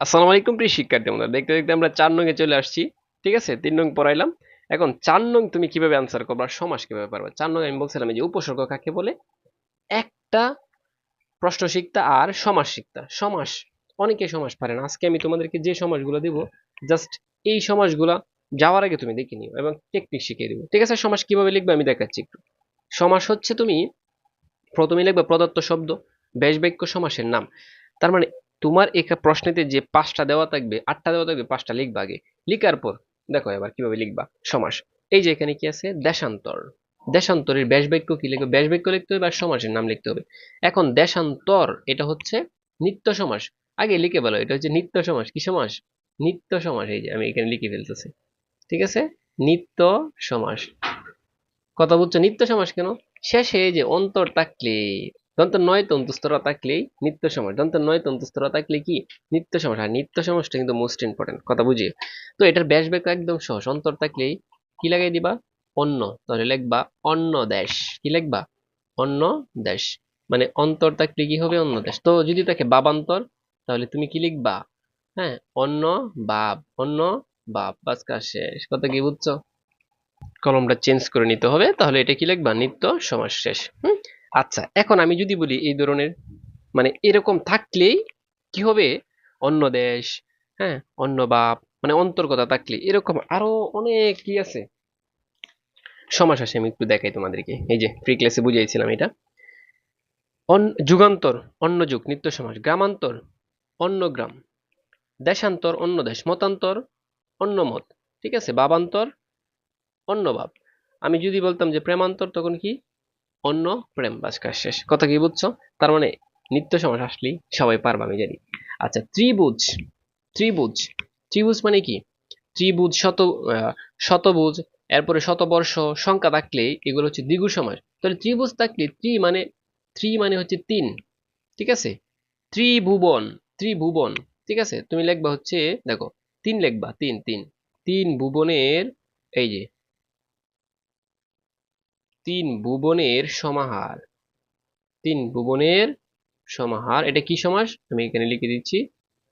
আসসালামু আলাইকুম প্রিয় শিক্ষার্থী বন্ধুরা, দেখতে দেখতে আমরা চার নং এ চলে আসছি, ঠিক আছে? তিন নং পড়াইলাম। এখন চার নং তুমি কীভাবে আনসার করবে, আর সমাস কীভাবে পারবে? চার নং আমি বলছিলাম যে উপসর্গ কাকে বলে? একটা প্রশ্ন শিখতা আর সমাস শিখতা। সমাস, অনেকে সমাস পারে না। আজকে আমি তোমাদেরকে যে সমাসগুলো দিব জাস্ট এই সমাসগুলো যাওয়ার আগে তুমি দেখে নিও এবং টেকনিক শিখিয়ে দিব। ঠিক আছে? সমাস কীভাবে লিখবে আমি দেখাচ্ছি একটু। সমাস হচ্ছে তুমি প্রথমে লিখবে প্রদত্ত শব্দ বেশ বাক্য সমাসের নাম। তার মানে তোমার একা প্রশ্নেতে যে পাঁচটা দেওয়া থাকবে, আটটা দেওয়া থাকবে, পাঁচটা লিখবা আগে। লিখার পর, দেখো এবার কীভাবে লিখবা। সমাস। এই যে এখানে কি আছে? দেশান্তর। দেশান্তরের ব্যাস বাক্য কি লিখবে? ব্যাস বাক্য লিখতে হবে আর সমাসের নাম লিখতে হবে। এখন দেশান্তর, এটা হচ্ছে নিত্য সমাস। আগে লিখে বলো এটা হচ্ছে নিত্য সমাস। কি সমাস? নিত্য সমাস। এই যে আমি এখানে লিখে ফেলতেছি। ঠিক আছে? নিত্য সমাস। কথা বলছো নিত্য সমাস কেন? শেষে এই যে অন্তর থাকলে দন্ত নয় তন্তুস্তরা থাকলেই নিত্য সমাস দন্ত নয় তন্তুস্তরা থাকলে কি? নিত্য সমাস আর নিত্য সমাসটা কিন্তু মোস্ট ইম্পর্টেন্ট কথা বুঝিয়ে তো এটার ব্যাস বাক্য একদম সহজ। অন্তর থাকলেই কি লাগাই দিবা? অন্য তাহলে লিখবা অন্য দেশ। কি লিখবা? অন্য দেশ। মানে অন্তর থাকলে কি হবে? অন্য দেশ। তো যদি থাকে বাবান্তর, তাহলে তুমি কি লিখবা? হ্যাঁ অন্য বাপ অন্য বাপ বাস কাজ শেষ। কথা কি বুঝছ? কলমটা চেঞ্জ করে নিতে হবে। তাহলে এটা কি লিখবা? নিত্য সমাস শেষ। হুম? আচ্ছা এখন আমি যদি বলি এই ধরনের মানে এরকম থাকলেই কি হবে? অন্য দেশ হ্যাঁ অন্য বাপ মানে অন্তর্গতা থাকলে এরকম আরও অনেক কি আছে? সমাস আছে আমি একটু দেখাই তোমাদেরকে। এই যে ফ্রি ক্লাসে বুঝিয়েছিলাম এটা। যুগান্তর, অন্য যুগ, নিত্য সমাস, গ্রামান্তর, অন্য গ্রাম, দেশান্তর, অন্য দেশ, মতান্তর, অন্য মত, ঠিক আছে? বাবান্তর, অন্য বাপ। আমি যদি বলতাম যে প্রেমান্তর, তখন কি? অন্য প্রেম বাস কাজ শেষ। কথা কি বুঝছ? তার মানে নিত্য সমাস আসলেই সবাই পারবে, আমি জানি। আচ্ছা ত্রিভুজ। ত্রিভুজ। ত্রিভুজ মানে কি? ত্রিভুজ, শত শতভুজ, এরপরে শতবর্ষ, সংখ্যা থাকলে এগুলো হচ্ছে দ্বিগু সমাস। তাহলে ত্রিভুজ থাকলে ত্রি মানে ত্রি মানে হচ্ছে তিন, ঠিক আছে? ত্রিভুবন ত্রিভুবন, ঠিক আছে? তুমি লিখবা হচ্ছে, দেখো, তিন লিখবা, তিন তিন। তিন ভুবনের, এই যে তিন ভুবনের সমাহার। তিন ভুবনের সমাহার, এটা কি সমাস? আমি এখানে লিখে দিচ্ছি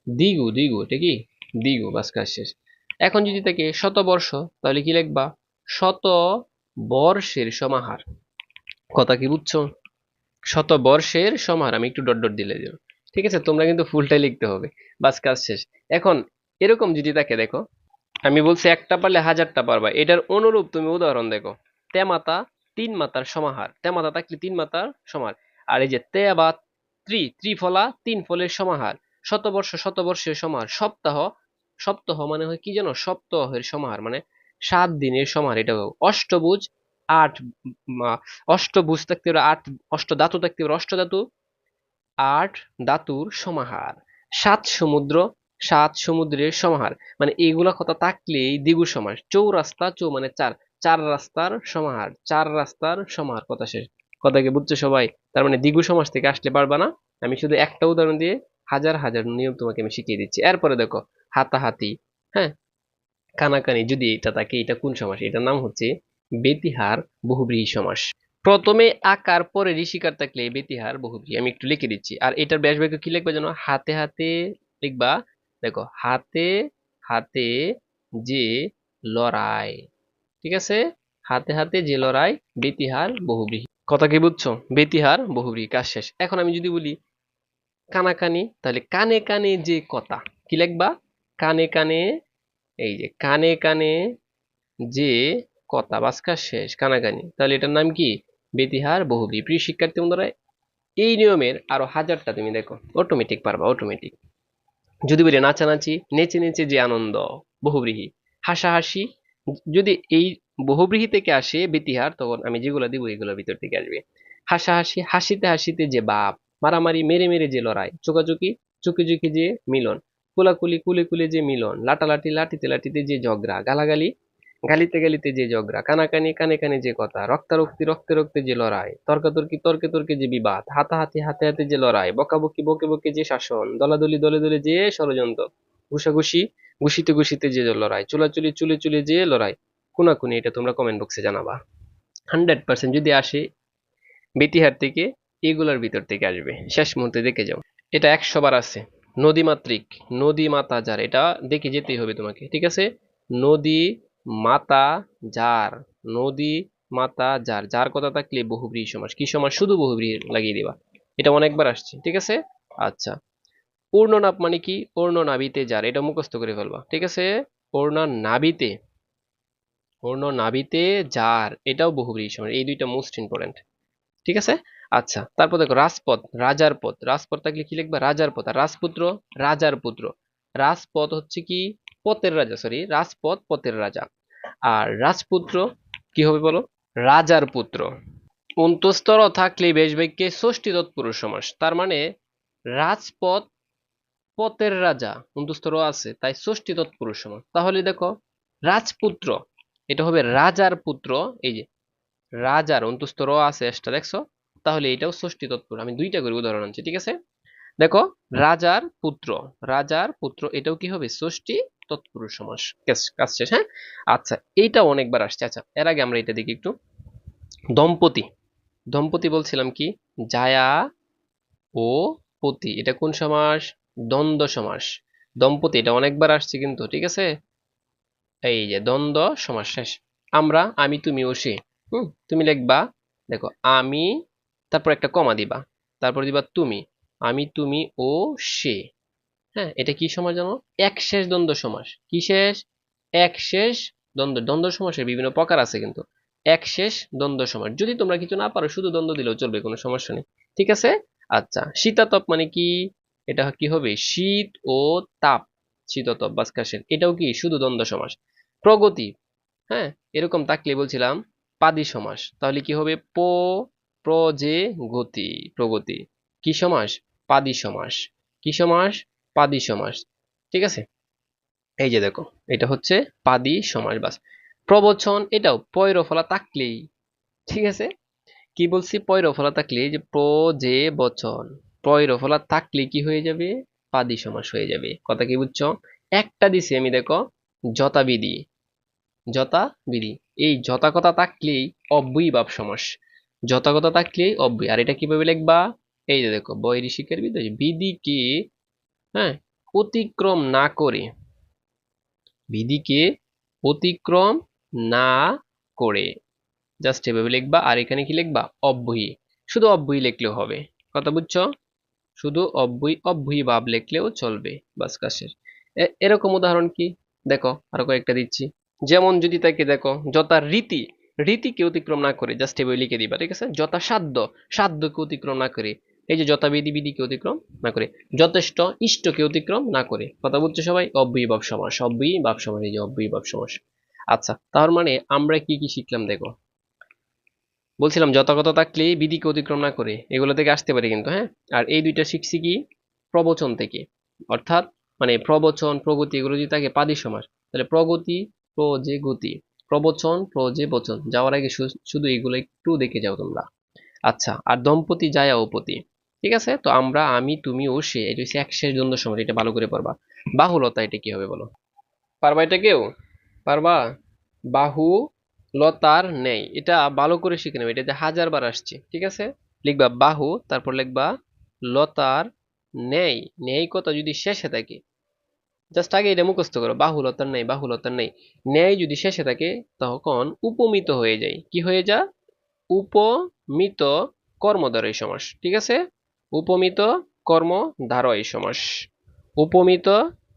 দ্বিগু দ্বিগু এটা কি? দ্বিগু বাস শেষ। এখন যদি থাকে শতবর্ষ, তাহলে কি লিখবা? শত বর্ষের সমাহার। কথা কি বুঝছ? শত বর্ষের সমাহার, আমি একটু ডট ডট দিলে দিও। ঠিক আছে, তোমরা কিন্তু ফুলটাই লিখতে হবে, বাস কাজ শেষ। এখন, এরকম যদি থাকে দেখো, আমি বলছি একটা পারলে হাজারটা পারবা, এটার অনুরূপ তুমি উদাহরণ দেখো। তেমাতা তিন মাতার সমাহার। তেমাতা থাকলে তিন মাতার সমাহার। আর এই যে তে বা ত্রি, ত্রিফলা তিন ফলের সমাহার। শতবর্ষ শতবর্ষের সমাহার। সপ্তাহ সপ্তাহ মানে হয় কি জানো? সপ্তাহের সমাহার মানে সাত দিনের সমাহার। এটা অষ্টভুজ, আট অষ্টভুজ থাকতে পারে আট, অষ্ট ধাতু থাকতে পারে অষ্ট ধাতু, আট ধাতুর সমাহার। সাত সমুদ্র, সাত সমুদ্রের সমাহার। মানে এইগুলা কথা থাকলেই দ্বিগু সমাস চৌরাস্তা, চৌ মানে চার। চার রাস্তার সমাহার, চার রাস্তার সমাহার, কথা শেষ। কথা কি বুঝছ সবাই? তার মানে দ্বিগু সমাস থেকে আসলে পারবা না? আমি শুধু একটা উদাহরণ দিয়ে হাজার হাজার নিয়ম তোমাকে আমি শিখিয়ে দিচ্ছি। এরপরে দেখো, হাতাহাতি হ্যাঁ? কানাকানি, যদি এটা থাকে এটা কোন সমাস? এটার নাম হচ্ছে বেতিহার বহুব্রীহি সমাস। প্রথমে আকার পরে ঋষিকার থাকলে বেতিহার বহুব্রীহি। আমি একটু লিখে দিচ্ছি। আর এটার ব্যাস বাক্য কি লিখবে যেন হাতে হাতে লিখবা, দেখো, হাতে হাতে যে লড়াই। ঠিক আছে? হাতে হাতে যে লড়াই বেতিহার বহুব্রীহি কথা কি বুঝছ? বেতিহার বহুব্রীহি কাজ শেষ। এখন আমি যদি বলি কানাকানি, তাহলে কানে কানে যে কথা, কি লিখবা? কানে কানে, এই যে কানে কানে যে কথা বাসকা শেষ, কানাকানি। তাহলে এটার নাম কি? বেতিহার বহুব্রী। প্রিয় শিক্ষার্থী বন্ধুরা, এই নিয়মের আরও হাজারটা তুমি দেখো। অটোমেটিক পারবা অটোমেটিক যদি বলি নাচানাচি, নেচে নেচে যে আনন্দ, বহুব্রীহি। হাসাহাসি, যদি এই বহুব্রীহি থেকে আসে বেতিহার, তখন আমি যেগুলো দিব এগুলোর ভিতর থেকে আসবে। হাসাহাসি, হাসিতে হাসিতে যে বাপ, মারামারি, মেরে মেরে যে লড়াই চোকাচুকি চুকি চুকি যে মিলন, কুলাকুলি, কুলে কুলে যে মিলন, লাটালাটি লাঠিতে লাঠিতে যে ঝগড়া, গালাগালি, গালিতে গালিতে যে ঝগড়া, কানাকানি, কানে কানে যে কথা, রক্তারক্তি, রক্তে রক্তে যে লড়াই, তর্কাতর্কি তর্কে তর্কে যে বিবাদ, হাতাহাতি হাতে হাতে যে লড়াই, বকাবকি, বকে বকে যে শাসন, দলাদলি দলে দলে যে ষড়যন্ত্র, ঘুষাঘুষি, ঘুষিতে ঘুষিতে যে লড়াই, চুলাচুলি, চুলে চুলে যে লড়াই কোনাকুনি এটা তোমরা কমেন্ট বক্সে জানাবা। হান্ড্রেড পার্সেন্ট যদি আসে বেতিহার থেকে, এগুলোর ভিতর থেকে আসবে। শেষ মুহূর্তে দেখে যাও। এটা একশো বার আছে নদীমাতৃক নদী মাতা যার এটা দেখে যেতেই হবে তোমাকে, ঠিক আছে? নদী মাতা যার নদী মাতা যার যার কথা থাকলে বহুব্রীহি সমাস। কি সমাস? শুধু বহুব্রীহি লাগিয়ে দিবা। এটা অনেকবার আসছে, ঠিক আছে? আচ্ছা। পূর্ণ নাপ মানে কি? পূর্ণ নাবিতে যার, এটা মুখস্থ করে ফেলবা, ঠিক আছে? পূর্ণ নাবিতে পূর্ণ নাবিতে যার, এটাও বহুব্রীহি সমাস এই দুইটা মোস্ট ইম্পর্টেন্ট ঠিক আছে? আচ্ছা তারপর দেখো রাজপথ, রাজার পথ। রাজপথ থাকলে কি লিখবা? রাজার পথ। আর রাজপুত্র, রাজার পুত্র। রাজপথ হচ্ছে কি? পথের রাজা সরি রাজপথ, পথের রাজা। আর রাজপুত্র, কি হবে বলো? রাজার পুত্র। অন্তস্তর থাকলে বেশ বাক্যে ষষ্ঠী তৎপুরুষ সমাস। তার মানে রাজপথ, পথের রাজা অন্তস্তর আছে, তাই ষষ্ঠী তৎপুরুষ সমাস। তাহলে দেখো, রাজপুত্র এটা হবে রাজার পুত্র, এই যে রাজার অন্তস্তর আছে এসটা, দেখছ? তাহলে এটাও ষষ্ঠী তৎপুর, আমি দুইটা করে উদাহরণ আনছি, ঠিক আছে? দেখো, রাজার পুত্র রাজার পুত্র, এটাও কি হবে? ষষ্ঠী তৎপুরুষ সমাস কাজ শেষ হ্যাঁ? আচ্ছা এইটা অনেকবার আসছে আচ্ছা এর আগে আমরা এটা দেখি একটু। দম্পতি দম্পতি বলছিলাম কি? জায়া ও পতি, এটা কোন সমাস? দ্বন্দ্ব সমাস। দম্পতি, এটা অনেকবার আসছে কিন্তু, ঠিক আছে? এই যে দ্বন্দ্ব, সমাস শেষ। আমরা, আমি, তুমি ও সে হুম, তুমি লিখবা, দেখো, আমি, তারপর একটা কমা দিবা। তারপর দিবা তুমি। আমি, তুমি ও সে হ্যাঁ এটা কি সমাস জানো? এক শেষ দ্বন্দ্ব সমাস। কি শেষ? এক শেষ দ্বন্দ্ব। দ্বন্দ্ব সমাসের বিভিন্ন প্রকার আছে কিন্তু। এক শেষ দ্বন্দ্ব সমাস। যদি তোমরা কিছু না পারো, শুধু দ্বন্দ্ব দিলেও চলবে, কোনো সমস্যা নেই। ঠিক আছে? আচ্ছা শীতাতপ মানে কি? এটা কি হবে? শীত ও তাপ। শীততপ বাসকাশের এটাও কি শুধু দ্বন্দ্ব সমাস? প্রগতি। হ্যাঁ এরকম থাকলে বলছিলাম, পাদি সমাস। তাহলে কি হবে? প প্র যে গতি প্রগতি। কি সমাস? পাদি সমাস। কি সমাস? পাদি সমাস। ঠিক আছে? এই যে দেখো, এটা হচ্ছে পাদি সমাস বাস। প্রবচন এটাও পয়রফলা থাকলেই ঠিক আছে? কি বলছি? পয়রফলা থাকলে যে প্র যে বচন পয়রফলা তাকলে কি হয়ে যাবে? পাদি সমাস হয়ে যাবে। কথা কি বুঝছ? একটা দিছি আমি, দেখো, যথাবিধি। যথাবিধি এই যথা কথা থাকলেই অব্যয়ী ভাব সমাস। যথা কথা থাকলেই অব্যয়। আর এটা কীভাবে লিখবা? এই যে দেখো বৈরী শিক্ষার বিধি বিধিকে হ্যাঁ অতিক্রম না করে। বিধিকে অতিক্রম না করে। জাস্ট এভাবে লিখবা। আর এখানে কি লিখবা? অব্যয়ী। শুধু অব্যয়ী লিখলেও হবে। কথা বুঝছ? শুধু অব্যয়ী অব্যয়ী ভাব লিখলেও চলবে। বাস কাশের এরকম উদাহরণ কি? দেখো, আরও কয়েকটা দিচ্ছি। যেমন যদি তাকে দেখো, যথা রীতি, রীতিকে অতিক্রম না করে জাস্ট এভাবে লিখে দিবা, ঠিক আছে? যথা সাধ্য, সাধ্যকে অতিক্রম না করে, এই যে যথাবিধি বিধিকে অতিক্রম না করে, যথেষ্ট ইষ্টকে অতিক্রম না করে, কথা বলছে সবাই? অব্যয়ী ভাব সমাস অব্যয়ী ভাব সমাস, এই যে অব্যয়ী ভাব সমাস। আচ্ছা তার মানে আমরা কি কি শিখলাম দেখো? বলছিলাম যথাগত থাকলে বিধিকে অতিক্রম না করে, এগুলো থেকে আসতে পারে কিন্তু হ্যাঁ? আর এই দুইটা শিখছি কি? প্রবচন থেকে। অর্থাৎ মানে প্রবচন, প্রগতি, এগুলো যদি থাকে পাদি সমাস, তাহলে প্রগতি প্রজে গতি প্রবচন প্রজে বচন যাওয়ার আগে শুধু এগুলো একটু দেখে যাও তোমরা। আচ্ছা আর দম্পতি যায় উপতি ঠিক আছে? তো আমরা, আমি, তুমি ও সে, এটা হচ্ছে এক শেষ দ্বন্দ্ব সময় এটা ভালো করে পারবা বাহুলতা এটা কি হবে বলো? পারবা এটা কেউ? পারবা? বাহু লতার নেই। এটা ভালো করে শিখে নেবে। এটা হাজার বার আসছে, ঠিক আছে? লিখবা বাহু, তারপর লিখবা লতার নেই। নেই কথা যদি শেষে থাকে জাস্ট আগে এটা মুখস্থ করো, বাহুলতার নেই বাহুলতার নেই। ন্যায় যদি শেষে থাকে, তখন উপমিত হয়ে যায়। কি হয়ে যা? উপমিত কর্মদ্বারয় সমাস, ঠিক আছে? উপমিত কর্ম দ্বারয় সমাস। উপমিত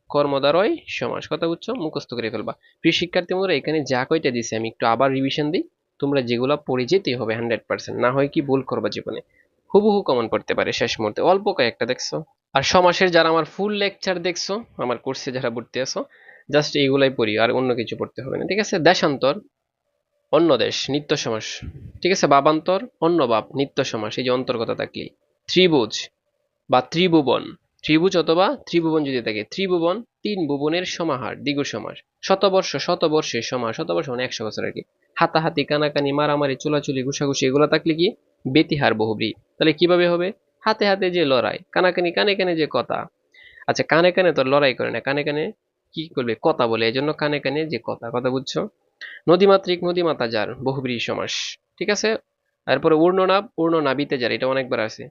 কর্মদ্বারয় সমাস। কথা বুঝছ? মুখস্থ করে ফেলবা। প্রিয় শিক্ষার্থী বন্ধুরা, এখানে যা কয়টা দিছে আমি একটু আবার রিভিশন দিই। তোমরা যেগুলো পড়ে যেতেই হবে হান্ড্রেড পার্সেন্ট না হয় কি ভুল করবা জীবনে। হুবহু কমন পড়তে পারে শেষ মুহূর্তে। অল্প কয়েকটা, দেখছ? আর সমাসের যারা আমার ফুল লেকচার দেখছ, আমার কোর্সে যারা ভর্তি আছো জাস্ট এইগুলাই পড়ি, আর অন্য কিছু পড়তে হবে না, ঠিক আছে? দেশান্তর, অন্য দেশ, নিত্য সমাস, ঠিক আছে? বাবান্তর, অন্য বাপ, নিত্য সমাস, এই যে অন্তর্গত থাকলে ত্রিভুজ বা ত্রিভুবন, ত্রিভুজ অথবা ত্রিভুবন যদি থাকে, ত্রিভুবন তিন ভুবনের সমাহার, দ্বিগু সমাস। শতবর্ষ শতবর্ষের সমাস, শতবর্ষ মানে একশো বছর আর কি। হাতাহাতি, কানাকানি, মারামারি, চুলাচুলি, ঘুষাঘুষি, এগুলো থাকলে কি? বেতিহার, বহুব্রী। তাহলে কীভাবে হবে? হাতে হাতে যে লড়াই কানাকানি কানে কানে যে কথা। আচ্ছা কানে কানে তো লড়াই করে না, কানে কানে কি করবে? কথা বলে এই জন্য কানে কানে যে কথা। কথা বুঝছ? নদীমাতৃক, নদীমাতা যার বহুব্রী সমাস। ঠিক আছে? তারপরে উর্ণনাব উর্ণনাবিতে যার, এটা অনেকবার আছে।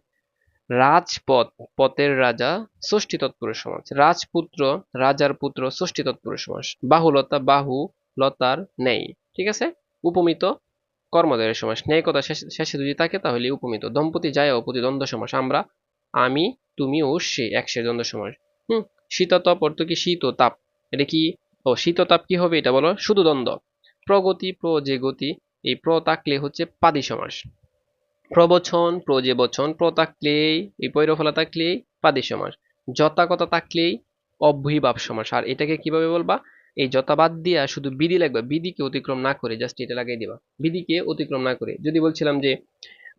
রাজপথ, পথের রাজা ষষ্ঠী তৎপুরুষ সমাস। রাজপুত্র, রাজার পুত্র ষষ্ঠী তৎপুরুষ সমাস। বাহুলতা বাহু লতার নেই। ঠিক আছে? উপমিত কর্মদ্বয়ের সমাস ন্যায় কথা শেষে- যদি থাকে তাহলে উপমিত। দম্পতি যায় ও প্রতিদ্বন্দ্ব সমাস। আমরা, আমি, তুমি ও সে একশের দ্বন্দ্ব সমাস। হুম, শীততাপ অর্থ কি শীত ও তাপ? এটা কি, ও শীততাপ কি হবে এটা বলো? শুধু দ্বন্দ্ব। প্রগতি প্র যে গতি এই প্র থাকলে হচ্ছে পাদি সমাস। প্রবচন প্র যে বচন প্র থাকলেই এই পৈরফলা থাকলেই পাদি সমাস। যথা তাকলেই থাকলেই অভ্যয়ীভাব সমাস। আর এটাকে কীভাবে বলবা? এই যথা বাদ দিয়া শুধু বিধি লাগবে, বিধিকে অতিক্রম না করে জাস্ট এটা লাগিয়ে দিবা। বিধিকে অতিক্রম না করে। যদি বলছিলাম যে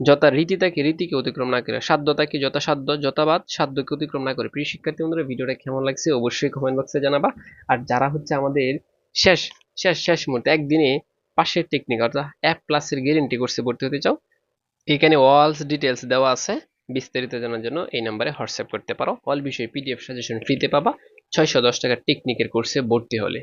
যথা রীতি থাকে, রীতিকে অতিক্রম না করে। সাধ্য থাকে যথা সাধ্য যথাবাদ সাধ্যকে অতিক্রম না করে। প্রিয় শিক্ষার্থী বন্ধুরা, ভিডিওটা কেমন লাগছে অবশ্যই কমেন্ট বক্সে জানাবা। আর যারা হচ্ছে আমাদের শেষ শেষ শেষ মুহূর্তে, একদিনে পাশের টেকনিক অর্থাৎ অ্যাপ প্লাসের গ্যারেন্টি কোর্সে ভর্তি হতে চাও, এখানে অলস ডিটেলস দেওয়া আছে। বিস্তারিত জানার জন্য এই নাম্বারে হোয়াটসঅ্যাপ করতে পারো। অল বিষয়ে পিডিএফ সাজেশন ফ্রিতে পাবা। ছয়শো দশ টাকার টেকনিকের কোর্সে ভর্তি হলে।